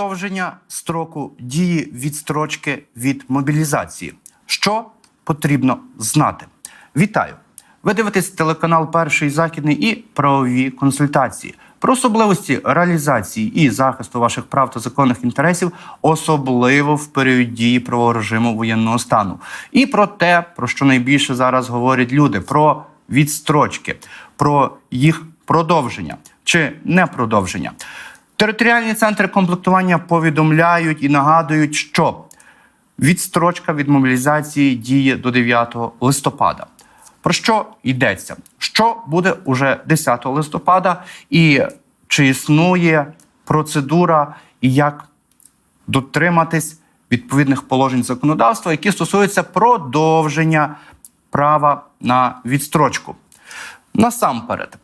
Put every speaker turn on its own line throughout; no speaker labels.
Продовження строку дії відстрочки від мобілізації. Що потрібно знати? Вітаю! Ви дивитесь телеканал Перший західний і правові консультації про особливості реалізації і захисту ваших прав та законних інтересів, особливо в період дії правового режиму воєнного стану, і про те, про що найбільше зараз говорять люди: про відстрочки, про їх продовження чи не продовження. Територіальні центри комплектування повідомляють і нагадують, що відстрочка від мобілізації діє до 9 листопада. Про що йдеться? Що буде уже 10 листопада, і чи існує процедура, і як дотриматись відповідних положень законодавства, які стосуються продовження права на відстрочку? Насамперед,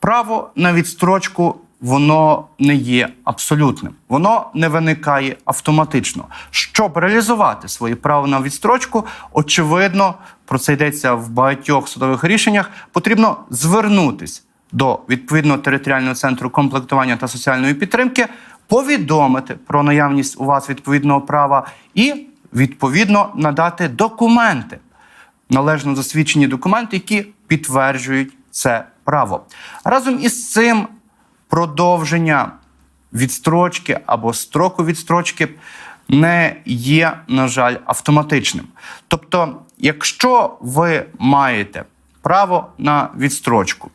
право на відстрочку воно не є абсолютним, воно не виникає автоматично. Щоб реалізувати своє право на відстрочку, очевидно, про це йдеться в багатьох судових рішеннях. Потрібно звернутись до відповідного територіального центру комплектування та соціальної підтримки, повідомити про наявність у вас відповідного права і відповідно надати документи належно засвідчені документи, які підтверджують це право. Разом із цим продовження відстрочки або строку відстрочки не є, на жаль, автоматичним. Тобто, якщо ви маєте право на відстрочку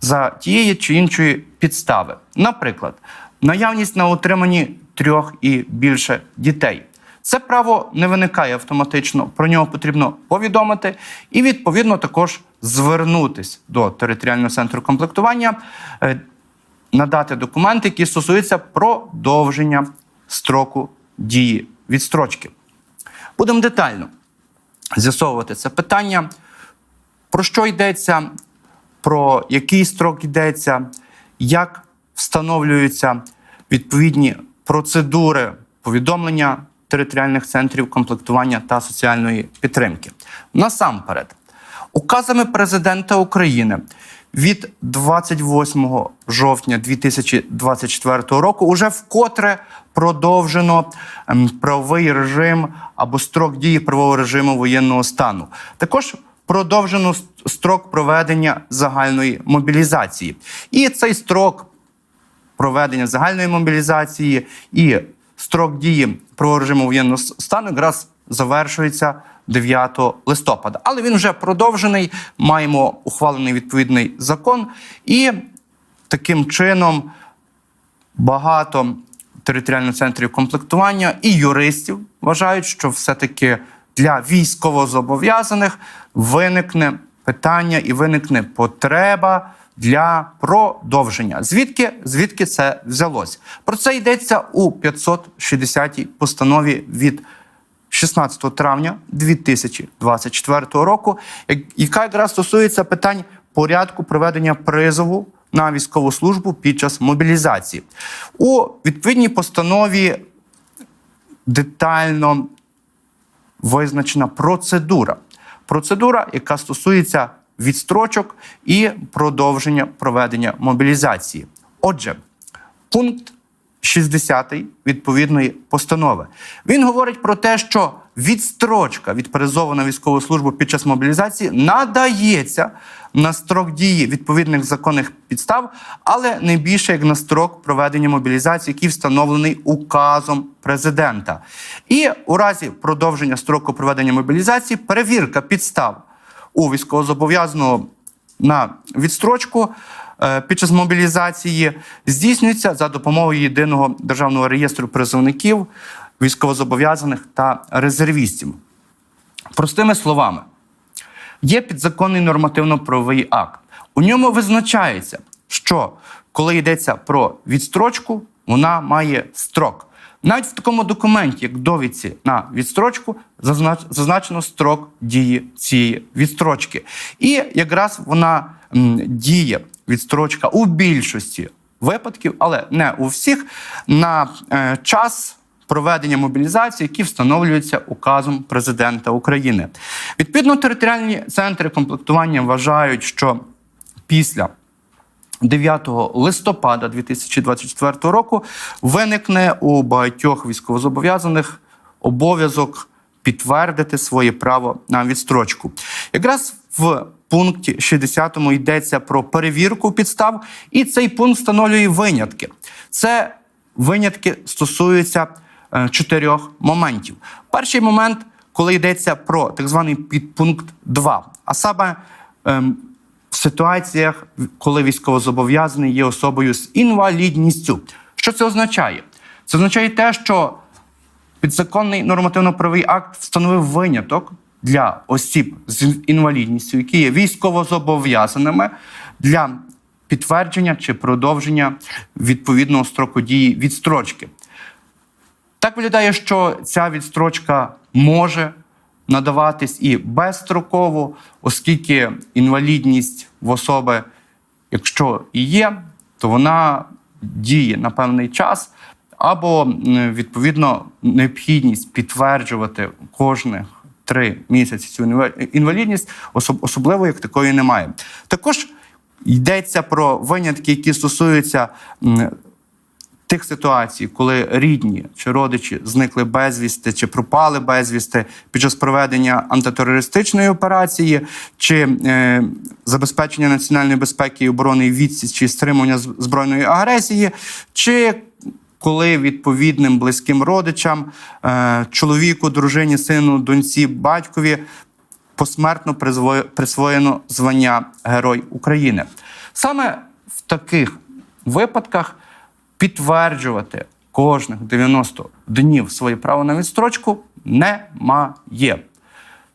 за тієї чи іншої підстави, наприклад, наявність на утриманні трьох і більше дітей. Це право не виникає автоматично. Про нього потрібно повідомити і відповідно також звернутись до територіального центру комплектування, е, надати документи, які стосуються продовження строку дії відстрочки. Будемо детально з'ясовувати це питання. Про що йдеться, про який строк йдеться, як встановлюються відповідні процедури повідомлення територіальних центрів комплектування та соціальної підтримки. Насамперед, указами президента України від 28 жовтня 2024 року уже вкотре продовжено ем, правовий режим або строк дії правового режиму воєнного стану. Також продовжено строк проведення загальної мобілізації. І цей строк проведення загальної мобілізації і строк дії правового режиму воєнного стану якраз завершується 9 листопада. Але він вже продовжений. Маємо ухвалений відповідний закон, і таким чином багато територіальних центрів комплектування і юристів вважають, що все-таки для військовозобов'язаних виникне питання і виникне потреба для продовження. Звідки, звідки це взялось? Про це йдеться у 560-й постанові від 16 травня 2024 року, яка якраз стосується питань порядку проведення призову на військову службу під час мобілізації. У відповідній постанові детально визначена процедура. Процедура, яка стосується відстрочок і продовження проведення мобілізації. Отже, пункт 60 відповідної постанови. Він говорить про те, що відстрочка від призову на військову службу під час мобілізації надається на строк дії відповідних законних підстав, але не більше як на строк проведення мобілізації, який встановлений указом президента. І у разі продовження строку проведення мобілізації перевірка підстав у військовозобов'язаного на відстрочку під час мобілізації здійснюється за допомогою єдиного державного реєстру призовників, військовозобов'язаних та резервістів. Простими словами, є підзаконний нормативно-правовий акт. У ньому визначається, що коли йдеться про відстрочку, вона має строк. Навіть в такому документі, як довідці на відстрочку, зазначено строк дії цієї відстрочки. І якраз вона діє відстрочка у більшості випадків, але не у всіх, на е, час проведення мобілізації, які встановлюються указом президента України. Відповідно, територіальні центри комплектування вважають, що після 9 листопада 2024 року виникне у багатьох військовозобов'язаних обов'язок підтвердити своє право на відстрочку. Якраз в пункті 60 йдеться про перевірку підстав, і цей пункт встановлює винятки. Це винятки стосуються е, чотирьох моментів. Перший момент, коли йдеться про так званий підпункт 2, а саме ем, в ситуаціях, коли військовозобов'язаний є особою з інвалідністю. Що це означає? Це означає те, що підзаконний нормативно-правовий акт встановив виняток для осіб з інвалідністю, які є військовозобов'язаними для підтвердження чи продовження відповідного строку дії відстрочки. Так виглядає, що ця відстрочка може надаватись і безстроково, оскільки інвалідність в особи, якщо і є, то вона діє на певний час, або відповідно необхідність підтверджувати кожних три місяці цю інва- інвалідність, особ- особливо як такої немає. Також йдеться про винятки, які стосуються тих ситуацій, коли рідні чи родичі зникли безвісти чи пропали безвісти під час проведення антитерористичної операції, чи е, забезпечення національної безпеки і оборони відсіч чи стримування збройної агресії, чи коли відповідним близьким родичам, е, чоловіку, дружині, сину, доньці, батькові посмертно присвоєно звання Герой України. Саме в таких випадках підтверджувати кожних 90 днів своє право на відстрочку немає.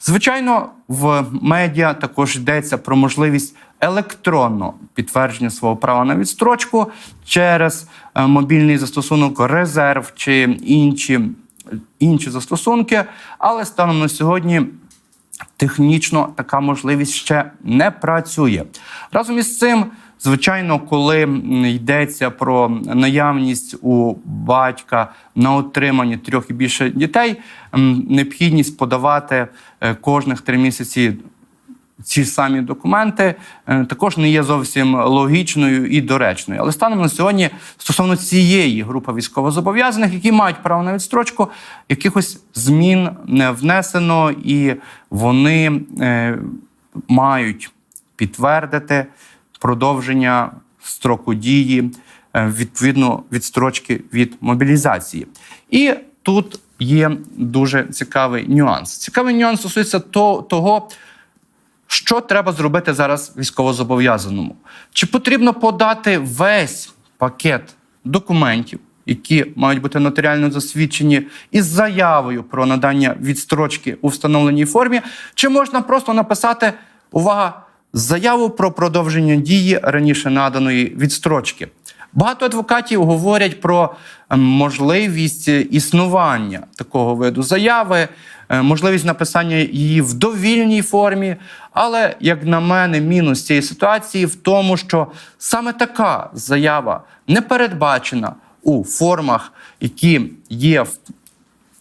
Звичайно, в медіа також йдеться про можливість електронного підтвердження свого права на відстрочку через е, мобільний застосунок резерв чи інші, інші застосунки. Але станом на сьогодні технічно така можливість ще не працює. Разом із цим, звичайно, коли йдеться про наявність у батька на отриманні трьох і більше дітей, необхідність подавати е, кожних три місяці. Ці самі документи е, також не є зовсім логічною і доречною. Але станом на сьогодні, стосовно цієї групи військовозобов'язаних, які мають право на відстрочку, якихось змін не внесено, і вони е, мають підтвердити продовження строку дії е, відповідно відстрочки від мобілізації. І тут є дуже цікавий нюанс. Цікавий нюанс стосується того. Що треба зробити зараз військовозобов'язаному? Чи потрібно подати весь пакет документів, які мають бути нотаріально засвідчені, із заявою про надання відстрочки у встановленій формі? Чи можна просто написати увага, заяву про продовження дії раніше наданої відстрочки? Багато адвокатів говорять про ем, можливість існування такого виду заяви, можливість написання її в довільній формі. Але, як на мене, мінус цієї ситуації в тому, що саме така заява не передбачена у формах, які є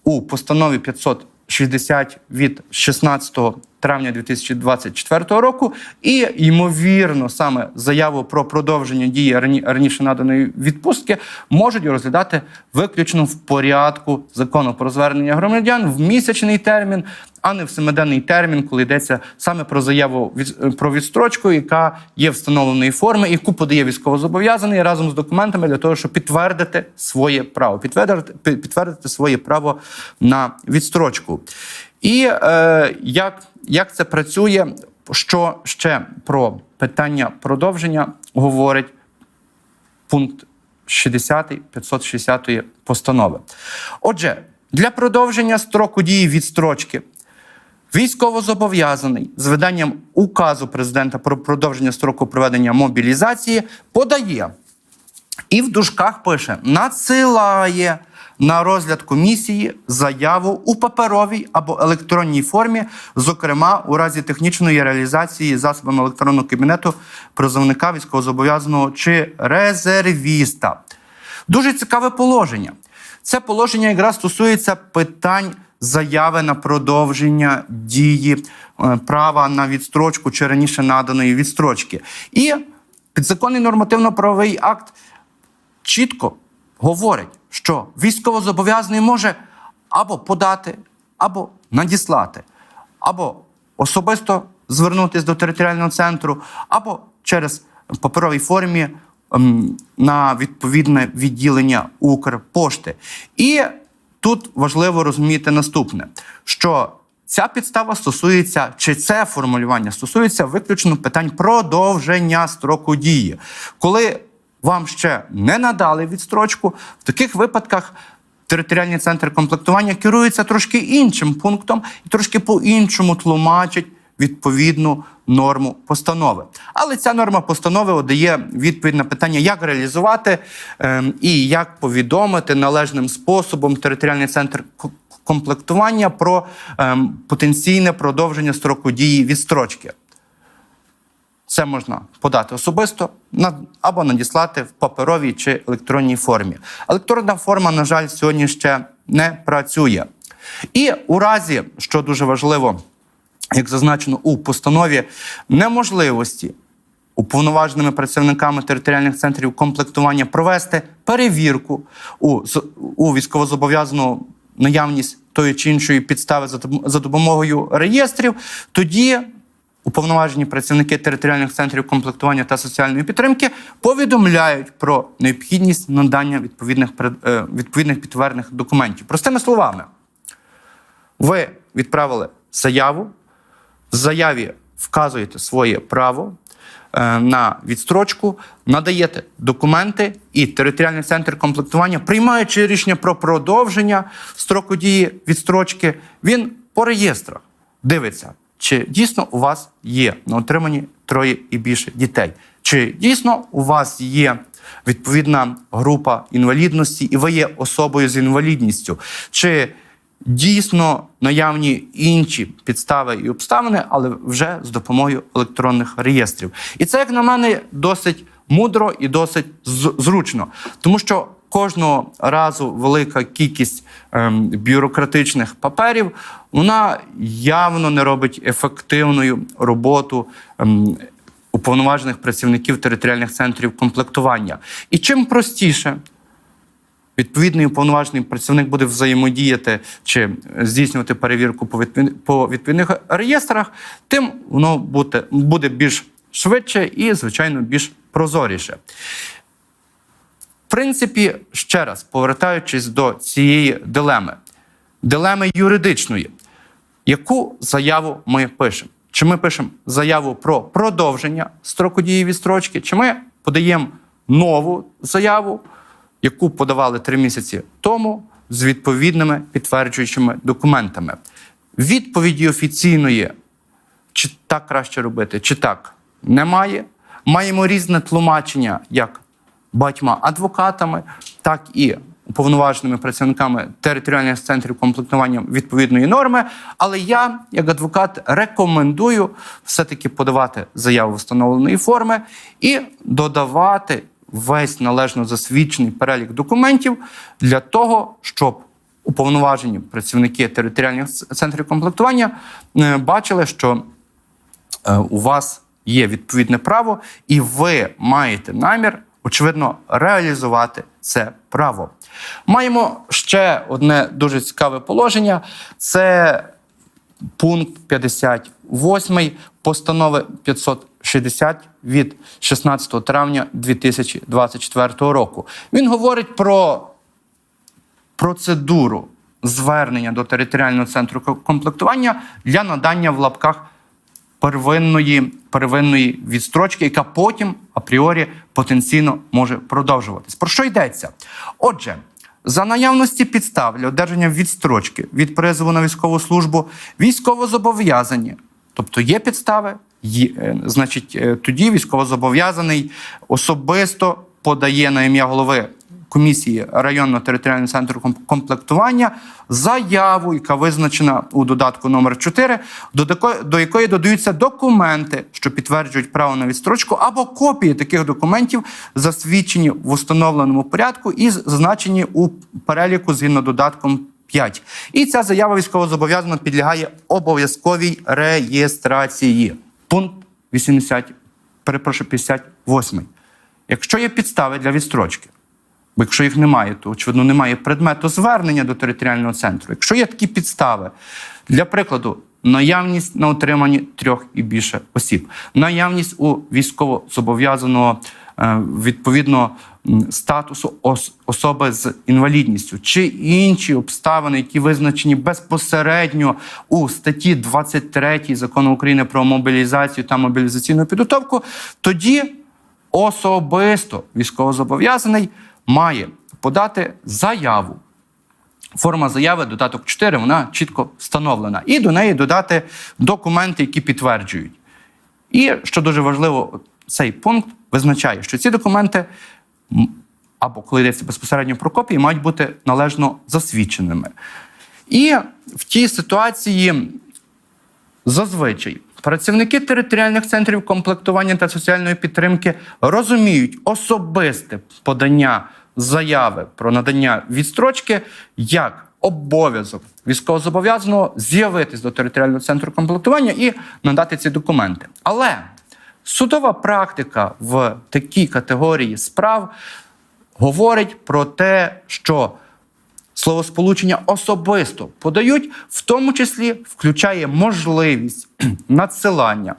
у постанові 560 від 16 травня 2024 року, і ймовірно, саме заяву про продовження дії раніше наданої відпустки можуть розглядати виключно в порядку закону про звернення громадян в місячний термін, а не в семиденний термін, коли йдеться саме про заяву про відстрочку, яка є встановленої форми, яку подає військовозобов'язаний разом з документами для того, щоб підтвердити своє право, підтвердити, підтвердити своє право на відстрочку. І е, як, як це працює? Що ще про питання продовження говорить пункт 60 560 постанови. Отже, для продовження строку дії відстрочки військовозобов'язаний з виданням указу президента про продовження строку проведення мобілізації подає і в дужках пише: надсилає на розгляд комісії заяву у паперовій або електронній формі, зокрема у разі технічної реалізації засобами електронного кабінету призовника військовозобов'язаного чи резервіста. Дуже цікаве положення. Це положення якраз стосується питань заяви на продовження дії е, права на відстрочку чи раніше наданої відстрочки. І Підзаконний нормативно-правовий акт чітко говорить, що військовозобов'язаний може або подати, або надіслати, або особисто звернутися до територіального центру, або через паперовій формі ем, на відповідне відділення Укрпошти. І тут важливо розуміти наступне: що ця підстава стосується, чи це формулювання стосується виключно питань продовження строку дії. Коли вам ще не надали відстрочку, в таких випадках територіальний центр комплектування керується трошки іншим пунктом і трошки по-іншому тлумачить відповідну норму постанови. Але ця норма постанови дає відповідь на питання, як реалізувати ем, і як повідомити належним способом територіальний центр комплектування про ем, потенційне продовження строку дії відстрочки. Це можна подати особисто або надіслати в паперовій чи електронній формі. Електронна форма, на жаль, сьогодні ще не працює. І у разі, що дуже важливо, як зазначено у постанові, неможливості уповноваженими працівниками територіальних центрів комплектування провести перевірку у, у військовозобов'язану наявність тої чи іншої підстави за допомогою реєстрів, тоді уповноважені працівники територіальних центрів комплектування та соціальної підтримки повідомляють про необхідність надання відповідних, е, відповідних підтверджених документів. Простими словами, ви відправили заяву, в заяві вказуєте своє право е, на відстрочку, надаєте документи, і територіальний центр комплектування, приймаючи рішення про продовження строку дії відстрочки, він по реєстрах дивиться, чи дійсно у вас є на отриманні троє і більше дітей, чи дійсно у вас є відповідна група інвалідності, і ви є особою з інвалідністю, чи дійсно наявні інші підстави і обставини, але вже з допомогою електронних реєстрів. І це, як на мене, досить мудро і досить зручно, тому що кожного разу велика кількість ем, бюрократичних паперів вона явно не робить ефективною роботу. Ем, Уповноважених працівників територіальних центрів комплектування. І чим простіше відповідний уповноважений працівник буде взаємодіяти чи здійснювати перевірку по відповідних, по відповідних реєстрах, тим воно буде більш швидше і, звичайно, більш прозоріше. Принципі, ще раз повертаючись до цієї дилеми, дилеми юридичної, яку заяву ми пишемо? Чи ми пишемо заяву про продовження строку дії відстрочки, чи ми подаємо нову заяву, яку подавали три місяці тому з відповідними підтверджуючими документами? Відповіді офіційної, чи так краще робити, чи так немає. Маємо різне тлумачення як батьма адвокатами, так і уповноваженими працівниками територіальних центрів комплектування відповідної норми. Але я, як адвокат, рекомендую все-таки подавати заяву встановленої форми і додавати весь належно засвідчений перелік документів для того, щоб уповноважені працівники територіальних центрів комплектування е, бачили, що е, у вас є відповідне право, і ви маєте намір, очевидно, реалізувати це право. Маємо ще одне дуже цікаве положення: це пункт 58 постанови 560 від 16 травня 2024 року. Він говорить про процедуру звернення до територіального центру комплектування для надання в лапках первинної, первинної відстрочки, яка потім апріорі потенційно може продовжуватись. Про що йдеться? Отже, за наявності підстав для одержання відстрочки від призову на військову службу військовозобов'язані, тобто є підстави, є, е, значить, е, тоді військовозобов'язаний особисто подає на ім'я голови комісії районного територіального центру комплектування заяву, яка визначена у додатку номер 4, до, якої додаються документи, що підтверджують право на відстрочку, або копії таких документів, засвідчені в установленому порядку і зазначені у переліку згідно додатком 5. І ця заява військовозобов'язана підлягає обов'язковій реєстрації. Пункт 80, перепрошую, 50 восьмий. Якщо є підстави для відстрочки, бо якщо їх немає, то очевидно немає предмету звернення до територіального центру. Якщо є такі підстави, для прикладу, наявність на утриманні трьох і більше осіб, наявність у військовозобов'язаного е, відповідно статусу особи з інвалідністю чи інші обставини, які визначені безпосередньо у статті 23 закону України про мобілізацію та мобілізаційну підготовку, тоді особисто військовозобов'язаний має подати заяву. Форма заяви, додаток 4, вона чітко встановлена. І до неї додати документи, які підтверджують. І що дуже важливо, цей пункт визначає, що ці документи, або коли йдеться безпосередньо про копії, мають бути належно засвідченими. І в тій ситуації Зазвичай працівники територіальних центрів комплектування та соціальної підтримки розуміють особисте подання заяви про надання відстрочки як обов'язок військовозобов'язаного з'явитись до територіального центру комплектування і надати ці документи. Але судова практика в такій категорії справ говорить про те, що словосполучення особисто подають, в тому числі включає можливість надсилання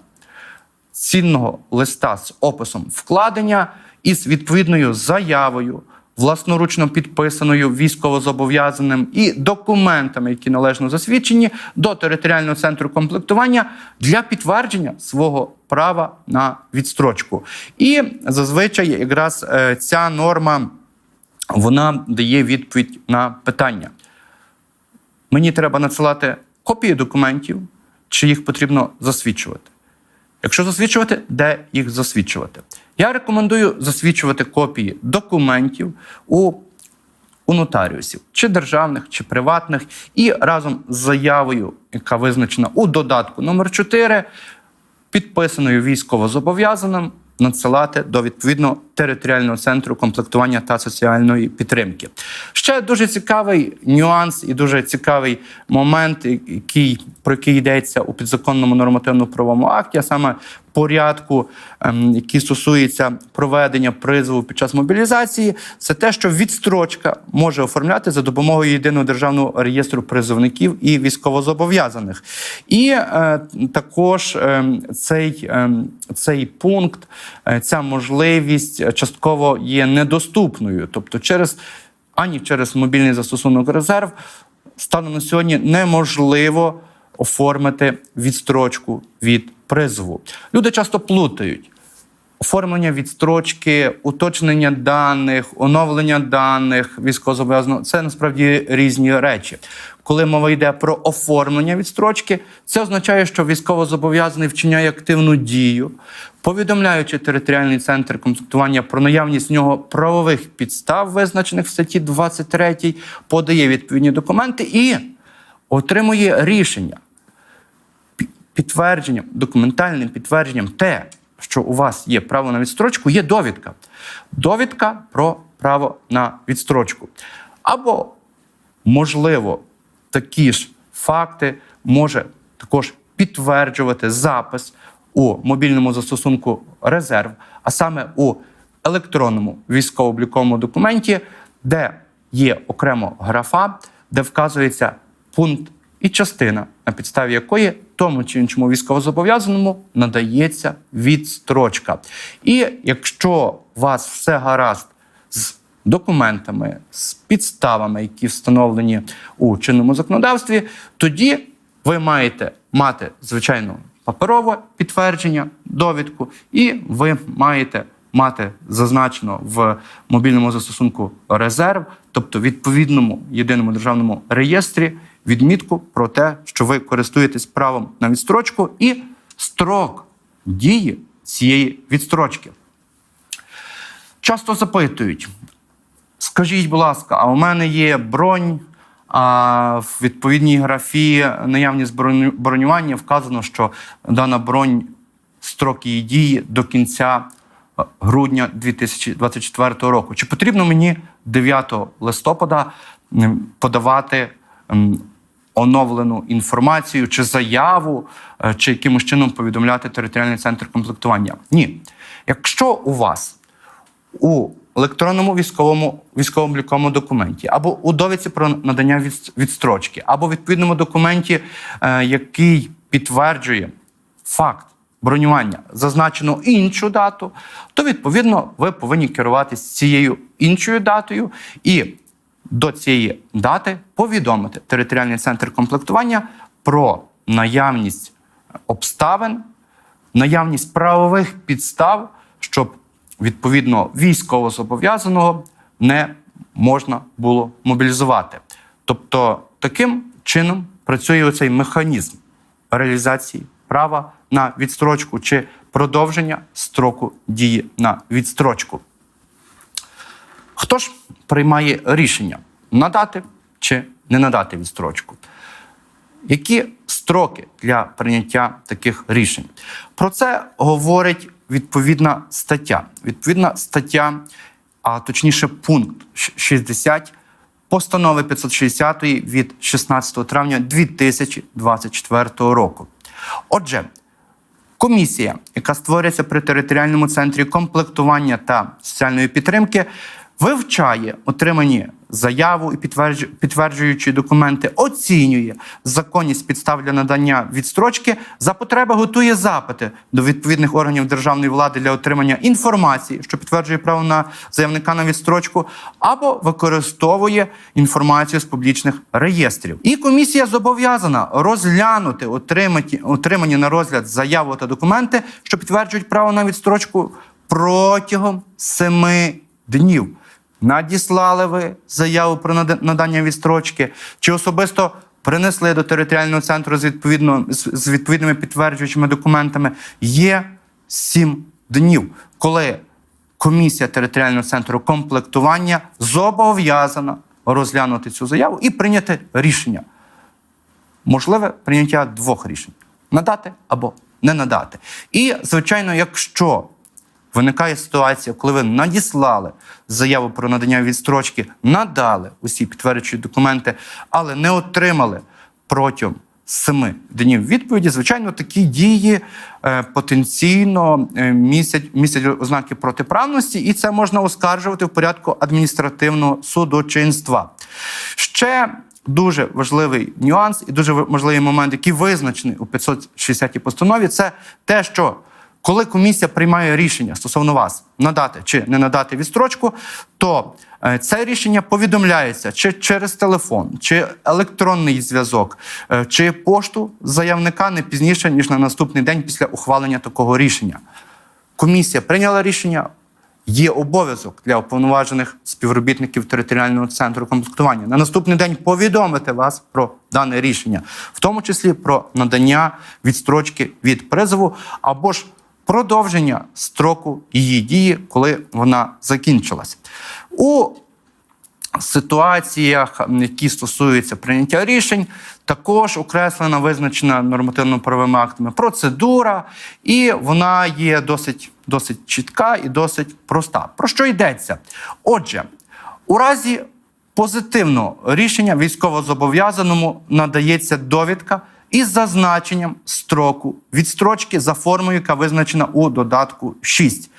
цінного листа з описом вкладення із відповідною заявою, власноручно підписаною військовозобов'язаним і документами, які належно засвідчені до територіального центру комплектування для підтвердження свого права на відстрочку. І зазвичай якраз е, ця норма вона дає відповідь на питання. Мені треба надсилати копії документів, чи їх потрібно засвідчувати. Якщо засвідчувати, де їх засвідчувати? Я рекомендую засвідчувати копії документів у, у нотаріусів, чи державних, чи приватних, і разом з заявою, яка визначена у додатку номер 4 підписаною військовозобов'язаним надсилати до відповідного територіального центру комплектування та соціальної підтримки. Ще дуже цікавий нюанс і дуже цікавий момент, який про який йдеться у підзаконному нормативно-правовому акті, а саме порядку, ем, який стосується проведення призову під час мобілізації, це те, що відстрочка може оформляти за допомогою єдиного державного реєстру призовників і військовозобов'язаних. І е, також е, цей, е, цей пункт, е, ця можливість частково є недоступною, тобто через ані через мобільний застосунок резерв станом на сьогодні неможливо оформити відстрочку від призову. Люди часто плутають. Оформлення відстрочки, уточнення даних, оновлення даних військовозобов'язаного це насправді різні речі. Коли мова йде про оформлення відстрочки, це означає, що військовозобов'язаний вчиняє активну дію, повідомляючи територіальний центр комплектування про наявність в нього правових підстав, визначених в статті 23, подає відповідні документи і отримує рішення підтвердженням, документальним підтвердженням те, що у вас є право на відстрочку, є довідка. Довідка про право на відстрочку. Або, можливо, такі ж факти може також підтверджувати запис у мобільному застосунку резерв, а саме у електронному військово-обліковому документі, де є окремо графа, де вказується пункт і частина, на підставі якої тому чи іншому військовозобов'язаному надається відстрочка. І якщо у вас все гаразд документами, з підставами, які встановлені у чинному законодавстві, тоді ви маєте мати, звичайно, паперове підтвердження, довідку, і ви маєте мати зазначено в мобільному застосунку резерв, тобто відповідному єдиному державному реєстрі, відмітку про те, що ви користуєтесь правом на відстрочку, і строк дії цієї відстрочки. Часто запитують: скажіть, будь ласка, а у мене є бронь. А в відповідній графі наявність броню- бронювання вказано, що дана бронь строк її дії до кінця е, грудня 2024 року. Чи потрібно мені 9 листопада подавати оновлену інформацію чи заяву, е, чи якимось чином повідомляти територіальний центр комплектування? Ні. Якщо у вас у електронному військовому військовому обліковому документі, або у довідці про надання відстрочки, або відповідному документі, е, який підтверджує факт бронювання, зазначено іншу дату, то відповідно ви повинні керуватися цією іншою датою і до цієї дати повідомити територіальний центр комплектування про наявність обставин, наявність правових підстав, щоб відповідно військовозобов'язаного не можна було мобілізувати. Тобто таким чином працює оцей механізм реалізації права на відстрочку чи продовження строку дії на відстрочку. Хто ж приймає рішення надати чи не надати відстрочку? Які строки для прийняття таких рішень? Про це говорить відповідна стаття. Відповідна стаття, а точніше, пункт 60 постанови 560 від 16 травня 2024 року. Отже, Комісія, яка створюється при територіальному центрі комплектування та соціальної підтримки, вивчає отримані заяву і підтверджу- підтверджуючі документи, оцінює законність підстав для надання відстрочки, за потреби готує запити до відповідних органів державної влади для отримання інформації, що підтверджує право на заявника на відстрочку, або використовує інформацію з публічних реєстрів. І комісія зобов'язана розглянути отримані, отримані на розгляд заяву та документи, що підтверджують право на відстрочку протягом семи днів. Надіслали ви заяву про надання відстрочки, чи особисто принесли до територіального центру з, відповідно, з, відповідними підтверджуючими документами. Є сім днів, коли комісія територіального центру комплектування зобов'язана розглянути цю заяву і прийняти рішення можливе прийняття двох рішень: надати або не надати. І, звичайно, якщо виникає ситуація, коли ви надіслали заяву про надання відстрочки, надали усі підтверджуючі документи, але не отримали протягом семи днів відповіді, звичайно, такі дії е, потенційно е, містять, містять ознаки протиправності, і це можна оскаржувати в порядку адміністративного судочинства. Ще дуже важливий нюанс і дуже важливий момент, який визначений у 560 постанові, це те, що коли комісія приймає рішення стосовно вас надати чи не надати відстрочку, то е, це рішення повідомляється чи через телефон, чи електронний зв'язок, е, чи пошту заявника не пізніше ніж на наступний день після ухвалення такого рішення. Комісія прийняла рішення. Є обов'язок для уповноважених співробітників територіального центру комплектування на наступний день повідомити вас про дане рішення, в тому числі про надання відстрочки від призову або ж продовження строку її дії, коли вона закінчилась. У ситуаціях, які стосуються прийняття рішень, також окреслена визначена нормативно-правовими актами процедура, і вона є досить, досить чітка і досить проста. Про що йдеться? Отже, у разі позитивного рішення військовозобов'язаному надається довідка із зазначенням строку відстрочки за формою, яка визначена у додатку 6.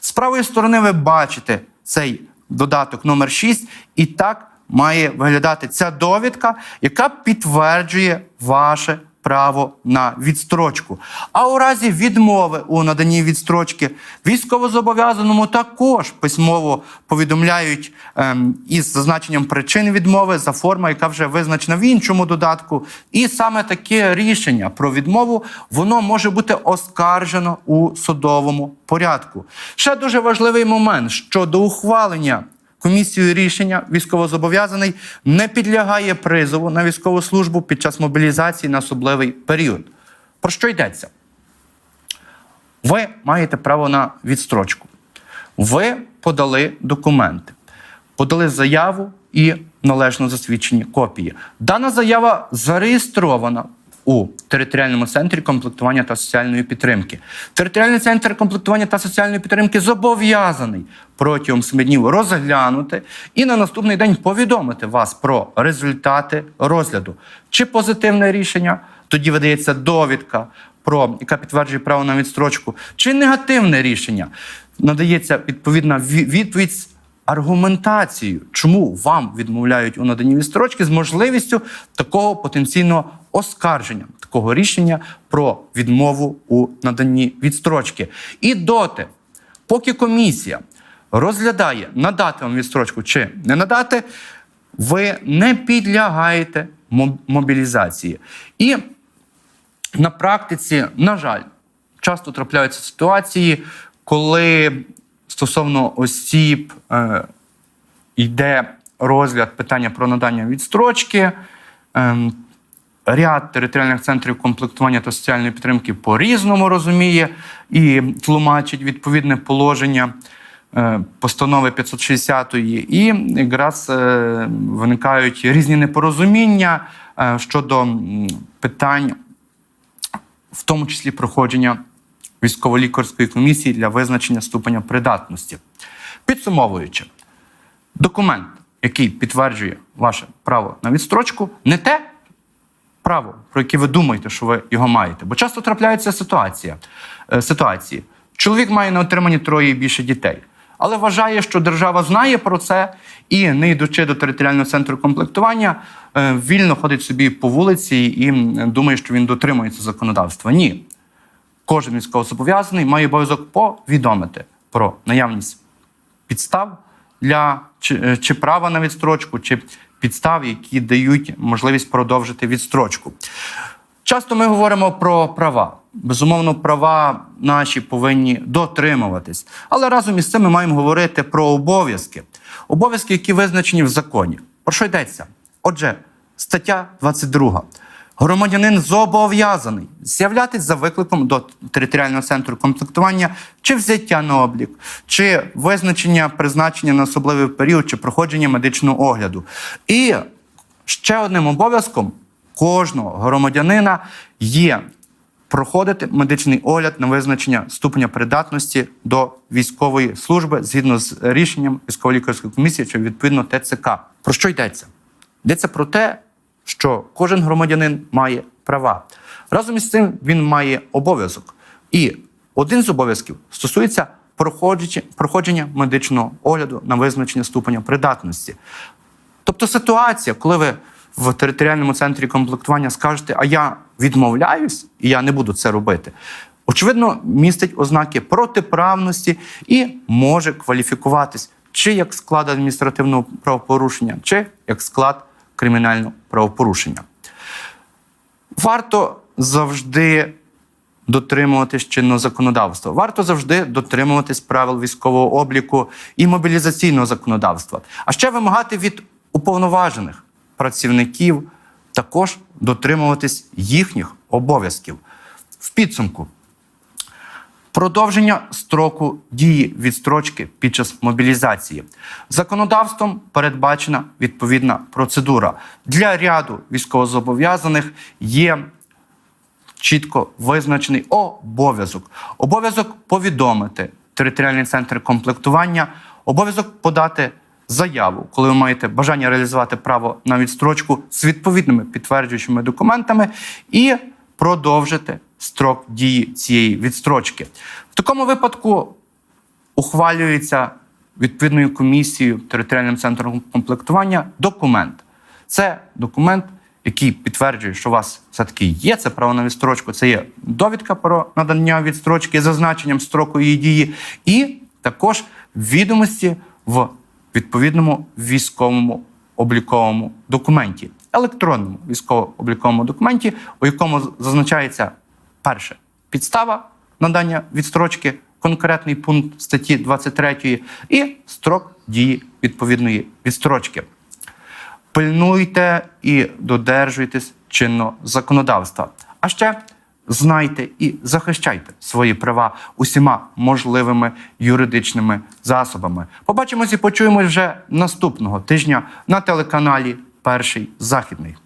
З правої сторони ви бачите цей додаток номер 6, і так має виглядати ця довідка, яка підтверджує ваше право на відстрочку. А у разі відмови у наданні відстрочки військовозобов'язаному також письмово повідомляють ем, із зазначенням причин відмови за формою, яка вже визначена в іншому додатку. І саме таке рішення про відмову воно може бути оскаржено у судовому порядку. Ще дуже важливий момент щодо ухвалення комісією рішення військовозобов'язаний не підлягає призову на військову службу під час мобілізації на особливий період. Про що йдеться? Ви маєте право на відстрочку. Ви подали документи, подали заяву і належно засвідчені копії. Дана заява зареєстрована у територіальному центрі комплектування та соціальної підтримки. Територіальний центр комплектування та соціальної підтримки зобов'язаний протягом 7 днів розглянути і на наступний день повідомити вас про результати розгляду. Чи позитивне рішення, тоді видається довідка, про яка підтверджує право на відстрочку, чи негативне рішення, надається відповідна відповідь з аргументацією, чому вам відмовляють у наданні відстрочки з можливістю такого потенційного оскарження, такого рішення про відмову у наданні відстрочки. І доти, поки комісія розглядає, надати вам відстрочку чи не надати, ви не підлягаєте мобілізації. І на практиці, на жаль, часто трапляються ситуації, коли стосовно осіб е, йде розгляд питання про надання відстрочки. Ем, Ряд територіальних центрів комплектування та соціальної підтримки по-різному розуміє і тлумачить відповідне положення е, постанови 560 і якраз е, виникають різні непорозуміння е, щодо питань в тому числі проходження військово-лікарської комісії для визначення ступеня придатності. Підсумовуючи, документ, який підтверджує ваше право на відстрочку, не те право, про яке ви думаєте, що ви його маєте. Бо часто трапляються ситуація, е, ситуації. Чоловік має на отриманні троє і більше дітей, але вважає, що держава знає про це і, не йдучи до територіального центру комплектування, е, вільно ходить собі по вулиці і думає, що він дотримується законодавства. Ні. Кожен військовозобов'язаний має обов'язок повідомити про наявність підстав для чи, е, чи права на відстрочку, чи підстав, які дають можливість продовжити відстрочку. Часто ми говоримо про права. Безумовно, права наші повинні дотримуватись. Але разом із цим ми маємо говорити про обов'язки. Обов'язки, які визначені в законі. Про що йдеться? Отже, стаття 22. Громадянин зобов'язаний з'являтись за викликом до територіального центру комплектування чи взяття на облік, чи визначення призначення на особливий період, чи проходження медичного огляду. І ще одним обов'язком кожного громадянина є проходити медичний огляд на визначення ступеня придатності до військової служби згідно з рішенням військово-лікарської комісії чи відповідно ТЦК. Про що йдеться? Йдеться про те, що кожен громадянин має права. Разом із цим він має обов'язок. І один з обов'язків стосується проходження- медичного огляду на визначення ступеня придатності. Тобто ситуація, коли ви в територіальному центрі комплектування скажете, а я відмовляюсь і я не буду це робити, очевидно, містить ознаки протиправності і може кваліфікуватись чи як склад адміністративного правопорушення, чи як склад кримінального правопорушення. Варто завжди дотримуватись чинного законодавства. Варто завжди дотримуватись правил військового обліку і мобілізаційного законодавства. А ще вимагати від уповноважених працівників також дотримуватись їхніх обов'язків. В підсумку Продовження строку дії відстрочки під час мобілізації. Законодавством передбачена відповідна процедура. Для ряду військовозобов'язаних є чітко визначений обов'язок. Обов'язок повідомити територіальний центр комплектування, обов'язок подати заяву, коли ви маєте бажання реалізувати право на відстрочку з відповідними підтверджуючими документами, і продовжити строк дії цієї відстрочки. В такому випадку ухвалюється відповідною комісією територіальним центром комплектування документ. Це документ, який підтверджує, що у вас все-таки є це право на відстрочку. Це є довідка про надання відстрочки з зазначенням строку її дії, і також відомості в відповідному військовому обліковому документі, електронному військово-обліковому документі, у якому зазначається перше підстава надання відстрочки, конкретний пункт статті 23 і строк дії відповідної відстрочки. Пильнуйте і додержуйтесь чинного законодавства. А ще знайте і захищайте свої права усіма можливими юридичними засобами. Побачимось і почуємось вже наступного тижня на телеканалі Перший Західний.